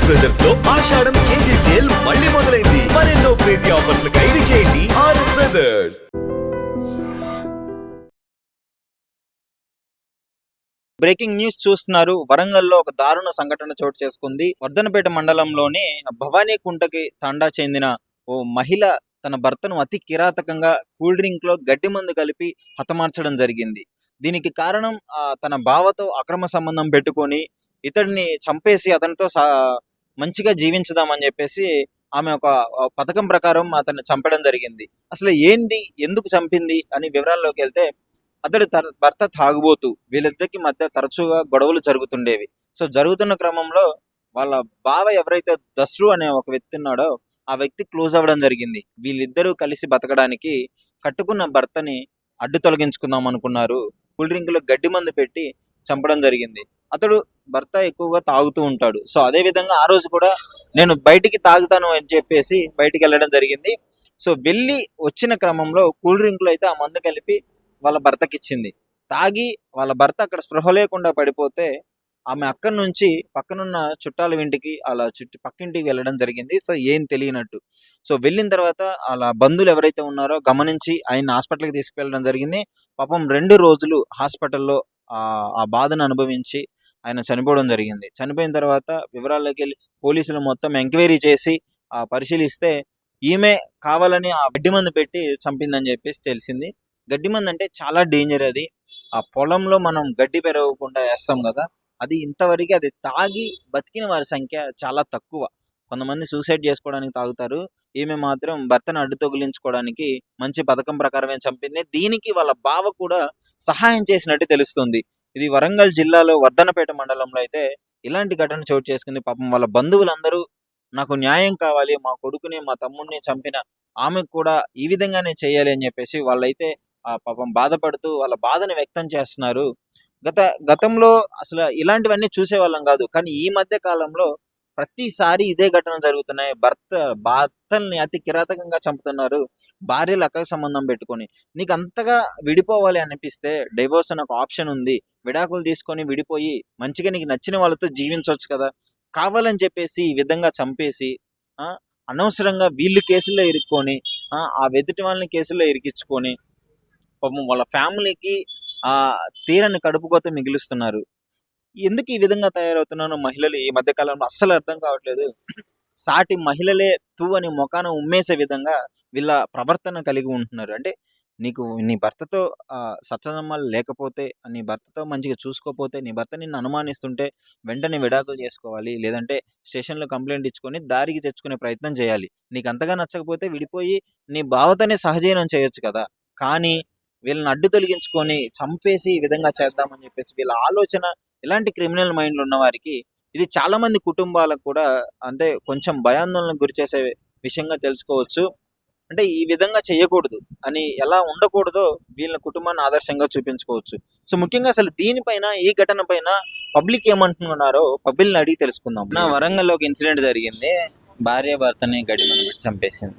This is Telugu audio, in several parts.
ఆర్ఎస్ బ్రదర్స్లో ఆషాఢం కేజీ సేల్ మళ్ళీ మొదలైంది. మరెన్నో క్రేజీ ఆఫర్స్ ఖైదీ చేయండి ఆర్ఎస్ బ్రదర్స్ బ్రేకింగ్ న్యూస్ చూస్తున్నారు. వరంగల్లో ఒక దారుణ సంఘటన చోటు చేసుకుంది. వర్ధనపేట మండలంలోని భవానీ కుంటకి తండా చెందిన ఓ మహిళ తన భర్తను అతి కిరాతకంగా కూల్ డ్రింక్లో గడ్డి మందు కలిపి హతమార్చడం జరిగింది. దీనికి కారణం తన బావతో అక్రమ సంబంధం పెట్టుకొని ఇతడిని చంపేసి అతనితో సా- మంచిగా జీవించుదామని చెప్పేసి ఆమె ఒక పథకం ప్రకారం అతన్ని చంపడం జరిగింది. అసలు ఏంది? ఎందుకు చంపింది? అని వివరాల్లోకి వెళ్తే అతడు తన భర్త తాగుబోతు వీళ్ళిద్దరికి మధ్య తరచుగా గొడవలు జరుగుతుండేవి. సో జరుగుతున్న క్రమంలో వాళ్ళ బావ ఎవరైతే దస్రు అనే ఒక వ్యక్తి ఉన్నాడో ఆ వ్యక్తి క్లోజ్ అవ్వడం జరిగింది. వీళ్ళిద్దరూ కలిసి బతకడానికి కట్టుకున్న భర్తని అడ్డు తొలగించుకుందాం అనుకున్నారు. కూల్ డ్రింక్లో గడ్డి మందు పెట్టి చంపడం జరిగింది. అతడు భర్త ఎక్కువగా తాగుతూ ఉంటాడు. సో అదే విధంగా ఆ రోజు కూడా నేను బయటికి తాగుతాను అని చెప్పేసి బయటికి వెళ్ళడం జరిగింది. సో వెళ్ళి వచ్చిన క్రమంలో కూల్ డ్రింక్లో అయితే ఆ మందు కలిపి వాళ్ళ భర్తకి ఇచ్చింది తాగి వాళ్ళ భర్త అక్కడ స్పృహ లేకుండా పడిపోతే ఆమె అక్కడి నుంచి పక్కనున్న చుట్టాల ఇంటికి అలా చుట్టి పక్కింటికి వెళ్ళడం జరిగింది. సో ఏం తెలియనట్టు. సో వెళ్ళిన తర్వాత అలా బంధువులు ఎవరైతే ఉన్నారో గమనించి ఆయన హాస్పిటల్కి తీసుకువెళ్ళడం జరిగింది. పాపం రెండు రోజులు హాస్పిటల్లో ఆ బాధను అనుభవించి ఆయన చనిపోవడం జరిగింది. చనిపోయిన తర్వాత వివరాల్లోకి వెళ్ళి పోలీసులు మొత్తం ఎంక్వైరీ చేసి ఆ పరిశీలిస్తే ఈమె కావాలని ఆ గడ్డి మందు పెట్టి చంపిందని చెప్పేసి తెలిసింది. గడ్డి మందు అంటే చాలా డేంజర్ అది. ఆ పొలంలో మనం గడ్డి పెరగకుండా వేస్తాం కదా అది ఇంతవరకు అది తాగి బతికిన వారి సంఖ్య చాలా తక్కువ. కొంతమంది సూసైడ్ చేసుకోవడానికి తాగుతారు. ఈమె మాత్రం భర్తను అడ్డు తొగిలించుకోవడానికి మంచి పథకం ప్రకారమే చంపింది. దీనికి వాళ్ళ బావ కూడా సహాయం చేసినట్టు తెలుస్తుంది. ఇది వరంగల్ జిల్లాలో వర్ధనపేట మండలంలో అయితే ఇలాంటి ఘటన చోటు చేసుకుంది. పాపం వాళ్ళ బంధువులందరూ నాకు న్యాయం కావాలి మా కొడుకుని మా తమ్ముడిని చంపిన ఆమెకు కూడా ఈ విధంగానే చేయాలి అని చెప్పేసి వాళ్ళైతే ఆ పాపం బాధపడుతూ వాళ్ళ బాధను వ్యక్తం చేస్తున్నారు. గత గతంలో అసలు ఇలాంటివన్నీ చూసేవాళ్ళం కాదు. కానీ ఈ మధ్య కాలంలో ప్రతిసారి ఇదే ఘటన జరుగుతున్నాయి. భర్త భర్తల్ని అతి కిరాతకంగా చంపుతున్నారు. భార్యలు అక్క సంబంధం పెట్టుకొని. నీకు అంతగా విడిపోవాలి అనిపిస్తే డైవోర్స్ అనే ఒక ఆప్షన్ ఉంది. విడాకులు తీసుకొని విడిపోయి మంచిగా నీకు నచ్చిన వాళ్ళతో జీవించవచ్చు కదా. కావాలని చెప్పేసి ఈ విధంగా చంపేసి ఆ అనవసరంగా వీళ్ళు కేసుల్లో ఇరుక్కొని ఆ ఆ వెదుటి వాళ్ళని కేసుల్లో ఇరికించుకొని పాపం వాళ్ళ ఫ్యామిలీకి ఆ తీరని కడుపుకోత మిగిలిస్తున్నారు. ఎందుకు ఈ విధంగా తయారవుతున్నారో మహిళలు ఈ మధ్య కాలంలో అస్సలు అర్థం కావట్లేదు. సాటి మహిళలే తూ అని మొఖాన ఉమ్మేసే విధంగా వీళ్ళ ప్రవర్తన కలిగి ఉంటున్నారు. అంటే నీకు నీ భర్తతో సత్సంబంధాలు లేకపోతే నీ భర్తతో మంచిగా చూసుకోకపోతే నీ భర్త నిన్ను అనుమానిస్తుంటే వెంటనే విడాకులు చేసుకోవాలి. లేదంటే స్టేషన్లో కంప్లైంట్ ఇచ్చుకొని దారికి తెచ్చుకునే ప్రయత్నం చేయాలి. నీకు అంతగా నచ్చకపోతే విడిపోయి నీ భావతనే సహజీవనం చేయొచ్చు కదా! కానీ వీళ్ళని అడ్డు తొలగించుకొని చంపేసి ఈ విధంగా చేద్దామని చెప్పేసి వీళ్ళ ఆలోచన ఇలాంటి క్రిమినల్ మైండ్లు ఉన్నవారికి ఇది చాలామంది కుటుంబాలకు కూడా అంటే కొంచెం భయాందోళనకు గురి చేసే విషయంగా తెలుసుకోవచ్చు. అంటే ఈ విధంగా చేయకూడదు అని ఎలా ఉండకూడదో వీళ్ళ కుటుంబాన్ని ఆదర్శంగా చూపించుకోవచ్చు. సో ముఖ్యంగా అసలు దీనిపైన ఈ ఘటన పైన పబ్లిక్ ఏమంటున్నారో పబ్లిక్ని అడిగి తెలుసుకుందాం. నా వరంగల్లో ఒక ఇన్సిడెంట్ జరిగింది. భార్య భర్తని గడిమని పెట్టి చంపేసింది.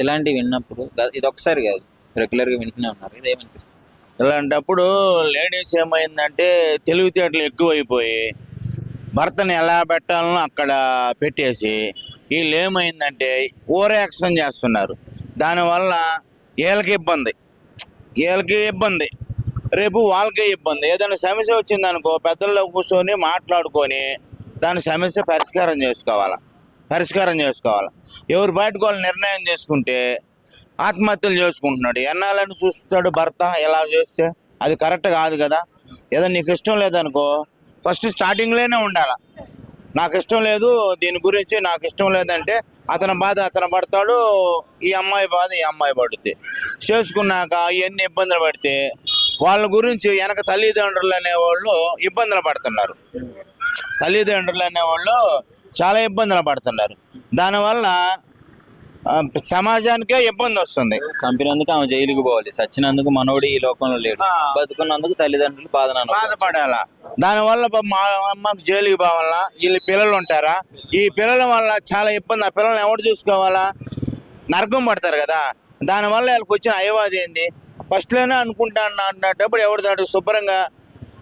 ఇలాంటివి విన్నప్పుడు ఇది ఒకసారి కాదు రెగ్యులర్గా వింటూనే ఉన్నారు. ఇది ఏమనిపిస్తుంది? ఇలాంటప్పుడు లేడీస్ ఏమైందంటే తెలివితేటలు ఎక్కువైపోయి భర్తని ఎలా పెట్టాలనో అక్కడ పెట్టేసి వీళ్ళు ఏమైందంటే ఓవర్ యాక్షన్ చేస్తున్నారు. దానివల్ల వీళ్ళకి ఇబ్బంది. వీళ్ళకి ఇబ్బంది. రేపు వాళ్ళకే ఇబ్బంది. ఏదైనా సమస్య వచ్చిందనుకో పెద్దల్లో కూర్చొని మాట్లాడుకొని దాని సమస్య పరిష్కారం చేసుకోవాలి? పరిష్కారం చేసుకోవాలి? ఎవరు బయటకు వాళ్ళు నిర్ణయం చేసుకుంటే ఆత్మహత్యలు చేసుకుంటున్నాడు. ఎన్నాలని చూస్తాడు భర్త? ఎలా చేస్తే? అది కరెక్ట్ కాదు కదా. ఏదో నీకు ఇష్టం లేదనుకో ఫస్ట్ స్టార్టింగ్లోనే ఉండాలి? నాకు ఇష్టం లేదు దీని గురించి నాకు ఇష్టం లేదంటే అతని బాధ అతను పడతాడు ఈ అమ్మాయి బాధ ఈ అమ్మాయి పడుద్ది. చేసుకున్నాక ఇవన్నీ ఇబ్బందులు పడితే వాళ్ళ గురించి వెనక తల్లిదండ్రులు అనేవాళ్ళు ఇబ్బందులు పడుతున్నారు. తల్లిదండ్రులు అనేవాళ్ళు చాలా ఇబ్బందులు పడుతున్నారు. దానివల్ల సమాజానికే ఇబ్బంది వస్తుంది. చంపినందుకు ఆమె జైలుకి పోవాలి. సచ్చినందుకు మనోడు ఈ లోకంలో లేడు. బతుకున్నందుకు తల్లిదండ్రులు బాధన బాధపడాలా దానివల్ల ప- మా అమ్మకి జైలుకి పోవాలా? వీళ్ళు పిల్లలు ఉంటారా? ఈ పిల్లల వల్ల చాలా ఇబ్బంది. ఆ పిల్లల్ని ఎవరు చూసుకోవాలా? నరకం పడతారు కదా. దానివల్ల వీళ్ళకి వచ్చిన అయవాది ఏంది? ఫస్ట్లోనే అనుకుంటా అన్నప్పుడు ఎవడు దాడు? శుభ్రంగా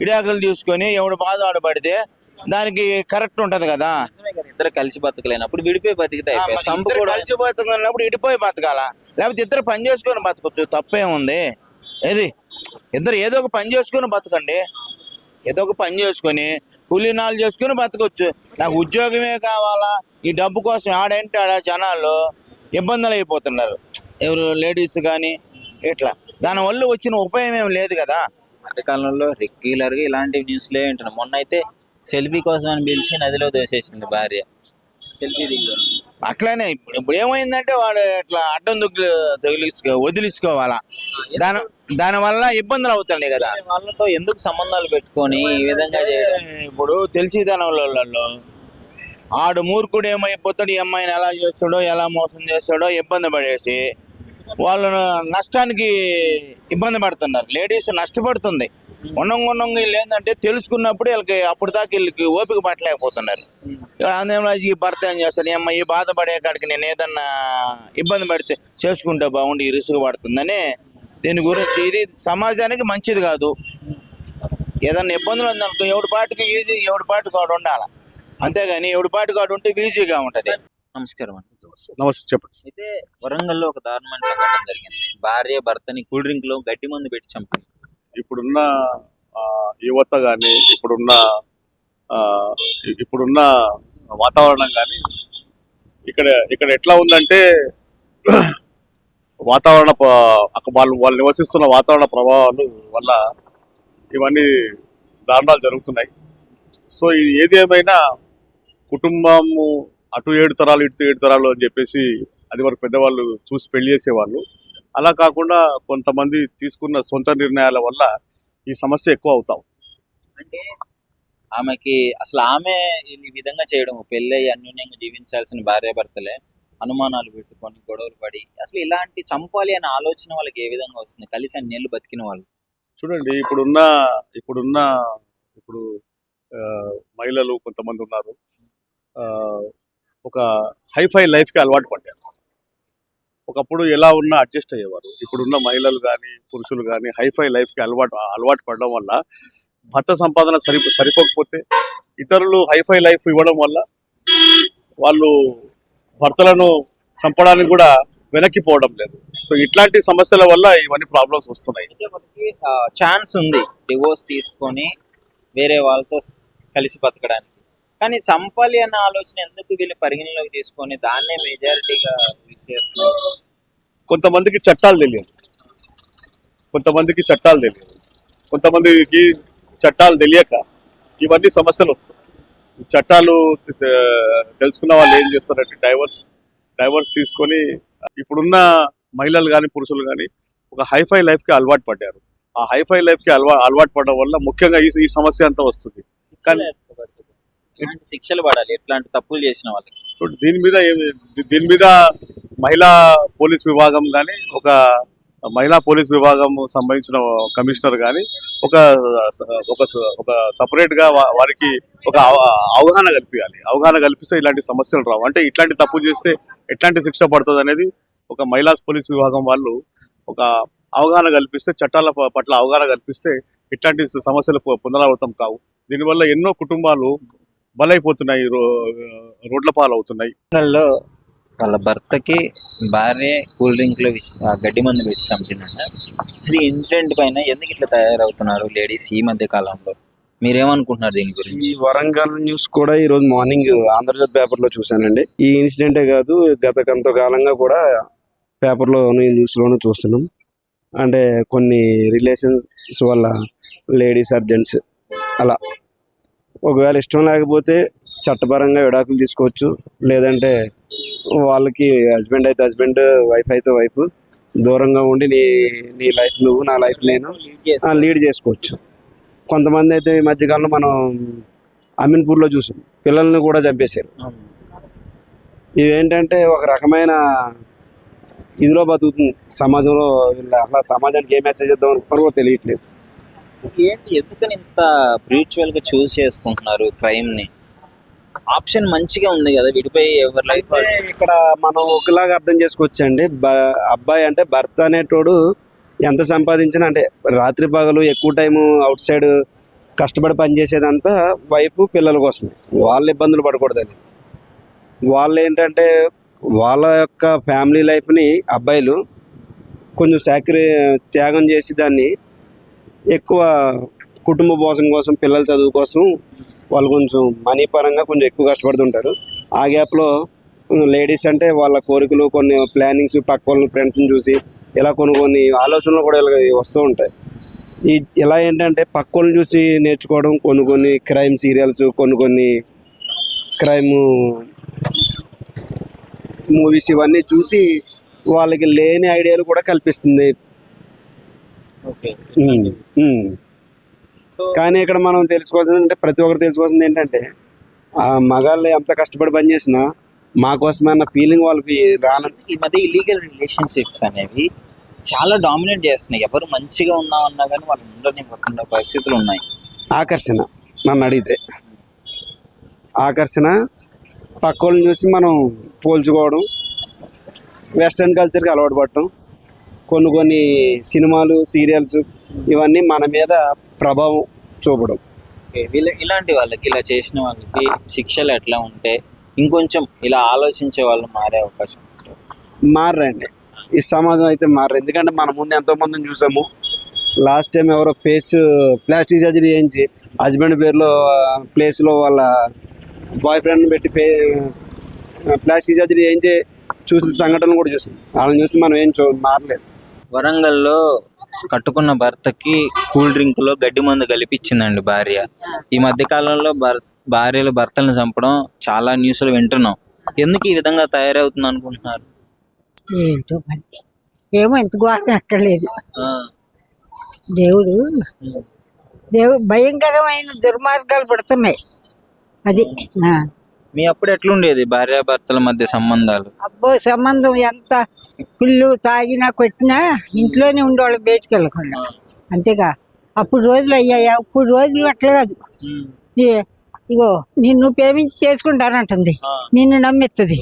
ఇడాకులు తీసుకొని ఎవడు బాధ ఆడు పడితే దానికి కరెక్ట్ ఉంటుంది కదా. కదా ఇద్దరు కలిసి బతకలేనప్పుడు విడిపోయి బతికితే కలిసి బతుకున్నప్పుడు ఇడిపోయి బతకాల? లేకపోతే ఇద్దరు పని చేసుకొని బతకొచ్చు తప్పేముంది? ఏది? ఇద్దరు ఏదో ఒక పని చేసుకొని బతకండి. ఏదో ఒక పని చేసుకొని కూలీనాలు చేసుకొని బతకొచ్చు. నాకు ఉద్యోగమే కావాలా? ఈ డబ్బు కోసం ఆడంటే ఆడ జనాలు? ఇబ్బందులు అయిపోతున్నారు. ఎవరు? లేడీస్ కానీ ఇట్లా. దానివల్ల వచ్చిన ఉపయోగం ఏం లేదు కదా? మధ్య కాలంలో రెగ్యులర్గా ఇలాంటి న్యూస్లే వింటున్నాం. మొన్న అయితే సెల్ఫీ కోసం అని పిలిచి నదిలో దోసేసింది భార్య. సెల్ఫీ అట్లానే ఇప్పుడు ఇప్పుడు ఏమైందంటే వాడు ఇట్లా అడ్డం దుగ్గులు తగిలించుకో వదిలించుకోవాలా? దాని దానివల్ల ఇబ్బందులు అవుతాయి కదా. వాళ్ళతో ఎందుకు సంబంధాలు పెట్టుకొని ఈ విధంగా చేయడం? ఇప్పుడు తెలిసిదనంలో ఆడు మూర్ఖుడు ఏమైపోతాడు ఈ అమ్మాయిని ఎలా చేస్తాడో ఎలా మోసం చేస్తాడో ఇబ్బంది పడేసి వాళ్ళు నష్టానికి ఇబ్బంది పడుతున్నారు. లేడీస్ నష్టపడుతుంది. ఉన్నంగా ఉన్నంగా వీళ్ళు ఏంటంటే తెలుసుకున్నప్పుడు వీళ్ళకి అప్పుడు దాకా వీళ్ళకి ఓపిక పట్టలేకపోతున్నారు. అందులో ఈ భర్త ఏం చేస్తాడు? ఈ అమ్మాయి బాధపడే కాడికి నేను ఏదన్నా ఇబ్బంది పడితే చేసుకుంటే బాగుండి ఇరుసుగు పడుతుందని దీని గురించి ఇది సమాజానికి మంచిది కాదు. ఏదన్నా ఇబ్బందులు ఉందనుకో ఎవడి పాటికి ఈజీ ఎవడి పాటికి వాడు ఉండాలి. అంతేగాని ఎవడి పాటికి వాడు ఉంటే ఈజీగా ఉంటది. నమస్కారం అండి. నమస్తే చెప్పండి. అయితే వరంగల్లో ఒక దారుణమైన సంఘటన జరిగింది. భార్య భర్తని కూల్ డ్రింక్లో గడ్డి మందు పెట్టి చంపింది. ఇప్పుడున్న యువత కానీ ఇప్పుడున్న ఇప్పుడున్న వాతావరణం కానీ ఇక్కడ ఇక్కడ ఎట్లా ఉందంటే వాతావరణ వాళ్ళు వాళ్ళు నివసిస్తున్న వాతావరణ ప్రభావాలు వల్ల ఇవన్నీ దారుణాలు జరుగుతున్నాయి. సో ఇది ఏది ఏమైనా కుటుంబము అటు ఏడు తరాలు ఇటు ఏడు తరాలు అని చెప్పేసి అది వరకు పెద్దవాళ్ళు చూసి పెళ్ళి చేసేవాళ్ళు. అలా కాకుండా కొంతమంది తీసుకున్న సొంత నిర్ణయాల వల్ల ఈ సమస్య ఎక్కువ అవుతాం అంటే ఆమెకి అసలు ఆమె ఈ విధంగా చేయడం పెళ్ళై అన్యోన్యంగా జీవించాల్సిన భార్య భర్తలే అనుమానాలు పెట్టుకొని గొడవలు పడి అసలు ఇలాంటి చంపాలి అనే ఆలోచన వాళ్ళకి ఏ విధంగా వస్తుంది? కలిసి అన్ని నెలలు బతికిన వాళ్ళు. చూడండి ఇప్పుడున్న ఇప్పుడున్న ఇప్పుడు మహిళలు కొంతమంది ఉన్నారు. ఆ, ఒక హైఫై లైఫ్కి అలవాటు పడ్డారు. ఒకప్పుడు ఎలా ఉన్నా అడ్జస్ట్ అయ్యేవారు. ఇప్పుడున్న మహిళలు కానీ పురుషులు కానీ హైఫై లైఫ్కి అలవాటు అలవాటు పడడం వల్ల భర్త సంపాదన సరి సరిపోకపోతే ఇతరులు హైఫై లైఫ్ ఇవ్వడం వల్ల వాళ్ళు భర్తలను చంపడానికి కూడా వెనక్కి పోవడం లేదు. సో ఇట్లాంటి సమస్యల వల్ల ఇవన్నీ ప్రాబ్లమ్స్ వస్తున్నాయి. ఛాన్స్ ఉంది. డివోర్స్ తీసుకొని వేరే వాళ్ళతో కలిసి బతకడానికి. కానీ చంపాలి అన్న ఆలోచన ఎందుకు వీళ్ళు పరిగణలోకి తీసుకొని దాన్నే మెజారిటీగా యూస్ చేస్తున్నారు? కొంతమందికి చట్టాలు తెలియదు. కొంతమందికి చట్టాలు తెలియదు. కొంతమందికి చట్టాలు తెలియక ఇవన్నీ సమస్యలు వస్తాయి చట్టాలు తెలుసుకున్న వాళ్ళు ఏం చేస్తారంటే డైవర్స్ డైవర్స్ తీసుకొని ఇప్పుడున్న మహిళలు కానీ పురుషులు కానీ ఒక హైఫై లైఫ్కి అలవాటు పడ్డారు. ఆ హైఫై లైఫ్కి అలవా అలవాటు పడడం వల్ల ముఖ్యంగా ఈ సమస్య అంతా వస్తుంది. కానీ ఎలాంటి శిక్షలు పడాలి? ఎట్లాంటి తప్పులు చేసిన వాళ్ళకి? దీని మీద దీని మీద మహిళా పోలీస్ విభాగం కానీ ఒక మహిళా పోలీస్ విభాగం సంబంధించిన కమిషనర్ కానీ ఒక ఒక ఒక సపరేట్గా వారికి ఒక అవగాహన కల్పించాలి అవగాహన కల్పిస్తే ఇలాంటి సమస్యలు రావు. అంటే ఇట్లాంటి తప్పు చేస్తే ఎట్లాంటి శిక్ష పడుతుంది అనేది ఒక మహిళా పోలీస్ విభాగం వాళ్ళు ఒక అవగాహన కల్పిస్తే చట్టాల పట్ల అవగాహన కల్పిస్తే ఇట్లాంటి సమస్యలు పునరావృతం కావు. దీనివల్ల ఎన్నో కుటుంబాలు బలైపోతున్నాయి రో- రోడ్ల పాలవుతున్నాయి. వాళ్ళ భర్తకి భార్య కూల్ డ్రింక్లో విష్- ఆ గడ్డి మందు పెట్టి చంపిందంట. ఇది ఇన్సిడెంట్ పైన ఎందుకు ఇట్లా తయారవుతున్నారు లేడీస్ ఈ మధ్య కాలంలో? మీరేమనుకుంటున్నారు దీని ఈ గురించి వరంగల్ న్యూస్ కూడా ఈ రోజు మార్నింగ్ ఆంధ్రజ్యోతి పేపర్లో చూశానండి. ఈ ఇన్సిడెంటే కాదు గత కొంతకాలంగా కూడా పేపర్ లోను న్యూస్ లోను చూస్తున్నాం. అంటే కొన్ని రిలేషన్స్ వల్ల లేడీస్ అర్జెంట్స్ అలా ఒకవేళ ఇష్టం లేకపోతే చట్టపరంగా విడాకులు తీసుకోవచ్చు. లేదంటే వాళ్ళకి హస్బెండ్ అయితే హస్బెండ్ వైఫ్ అయితే వైఫ్ దూరంగా ఉండి నీ నీ లైఫ్ నువ్వు నా లైఫ్ నేను లీడ్ చేసుకోవచ్చు. కొంతమంది అయితే ఈ మధ్యకాలంలో మనం అమీన్పూర్లో చూసాం. పిల్లల్ని కూడా చంపేశారు. ఇవేంటంటే ఒక రకమైన ఇదిలో బతుకుతుంది. సమాజంలో వీళ్ళ అసలు సమాజానికి ఏ మెసేజ్ ఇద్దాం అనుకున్నారో తెలియట్లేదు. ఏంటి? ఎందుకని ఇంత గా చూస్ చేసుకుంటున్నారు క్రైమ్ని? ఆప్షన్ మంచిగా ఉంది కదా విడిపోయి ఎవరి లైఫ్ ఇక్కడ మనం ఒకలాగా అర్థం చేసుకోవచ్చు అండి అబ్బాయి అంటే భర్త అనేటోడు ఎంత సంపాదించినా అంటే రాత్రి పగలు ఎక్కువ టైం అవుట్ సైడ్ కష్టపడి పనిచేసేదంతా వైపు పిల్లల కోసమే. వాళ్ళ ఇబ్బందులు పడకూడదు అది. వాళ్ళు ఏంటంటే వాళ్ళ యొక్క ఫ్యామిలీ లైఫ్ని అబ్బాయిలు కొంచెం సాక్రి త్యాగం చేసి దాన్ని ఎక్కువ కుటుంబ పోషణ కోసం పిల్లల చదువు కోసం వాళ్ళు కొంచెం మనీ పరంగా కొంచెం ఎక్కువ కష్టపడుతుంటారు. ఆ గ్యాప్లో లేడీస్ అంటే వాళ్ళ కోరికలు కొన్ని ప్లానింగ్స్ పక్క వాళ్ళ ఫ్రెండ్స్ని చూసి ఇలా కొన్ని కొన్ని ఆలోచనలు కూడా ఇలా వస్తూ ఉంటాయి. ఈ ఇలా ఏంటంటే పక్క వాళ్ళని చూసి నేర్చుకోవడం కొన్ని కొన్ని క్రైమ్ సీరియల్స్ కొన్ని కొన్ని క్రైమ్ మూవీస్ ఇవన్నీ చూసి వాళ్ళకి లేని ఐడియాలు కూడా కల్పిస్తుంది. కానీ ఇక్కడ మనం తెలుసుకోవాల్సింది అంటే ప్రతి ఒక్కరు తెలుసుకోవాల్సింది ఏంటంటే ఆ మగాళ్ళు ఎంత కష్టపడి పని చేసినా మా కోసమే అన్న ఫీలింగ్ వాళ్ళకి రానంత ఈ మధ్య ఇలీగల్ రిలేషన్షిప్స్ అనేవి చాలా డామినేట్ చేస్తున్నాయి. ఎవరు మంచిగా ఉన్నామన్నా కానీ వాళ్ళు ఉండనివ్వకుండా పరిస్థితులు ఉన్నాయి. ఆకర్షణ నన్ను అడిగితే. ఆకర్షణ పక్క వాళ్ళని చూసి మనం పోల్చుకోవడం వెస్ట్రన్ కల్చర్కి అలవాటు పడటం కొన్ని కొన్ని సినిమాలు సీరియల్స్ ఇవన్నీ మన మీద ప్రభావం చూపడం. వీళ్ళ ఇలాంటి వాళ్ళకి ఇలా చేసిన వాళ్ళకి శిక్షలు ఎట్లా ఉంటే ఇంకొంచెం ఇలా ఆలోచించే వాళ్ళు మారే అవకాశం మారండి. ఈ సమాజం అయితే మారరు. ఎందుకంటే మన ముందు ఎంతో మందిని చూసాము. లాస్ట్ టైం ఎవరో ఫేస్ ప్లాస్టిక్ సర్జరీ చేయించి హస్బెండ్ పేరులో ప్లేస్లో వాళ్ళ బాయ్ ఫ్రెండ్ని పెట్టి పే ప్లాస్టిక్ సర్జరీ చేయించి చూసిన సంఘటనలు కూడా చూసాం. వాళ్ళని చూసి మనం ఏం చూ మారలేదు. వరంగల్లో కట్టుకున్న భర్తకి కూల్ డ్రింక్లో గడ్డి మందు కలిపిచ్చిందండి భార్య. ఈ మధ్య కాలంలో భర్ భార్యలు భర్తలను చంపడం చాలా న్యూస్లు వింటున్నాం. ఎందుకు ఈ విధంగా తయారవుతుంది అనుకుంటున్నారు? ఏంటో ఏమో ఎంత ఘోరం ఎక్కర్లేదు. ఆ, దేవుడు. దేవుడు భయంకరమైన దుర్మార్గాలు పడుతున్నాయి. అది. మీ అప్పుడు ఎట్లుండేది? భార్యాభర్తల మధ్య సంబంధాలు? అబ్బో సంబంధం ఎంత పుల్లు తాగినా కొట్టినా ఇంట్లోనే ఉండేవాళ్ళు బయటికి వెళ్ళకుండా. అంతేగా. అప్పుడు రోజులు అయ్యాయా? ఇప్పుడు రోజులు అట్లా కాదు. ఇగో నిన్ను ప్రేమించి చేసుకుంటానంటుంది. నిన్ను నమ్మెత్తది.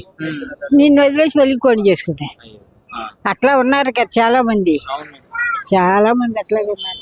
నిన్ను వదిలేసి వెళ్ళికోండి చేసుకుంటా అట్లా ఉన్నారు కదా చాలా మంది చాలా మంది అట్లాగే ఉన్నారు.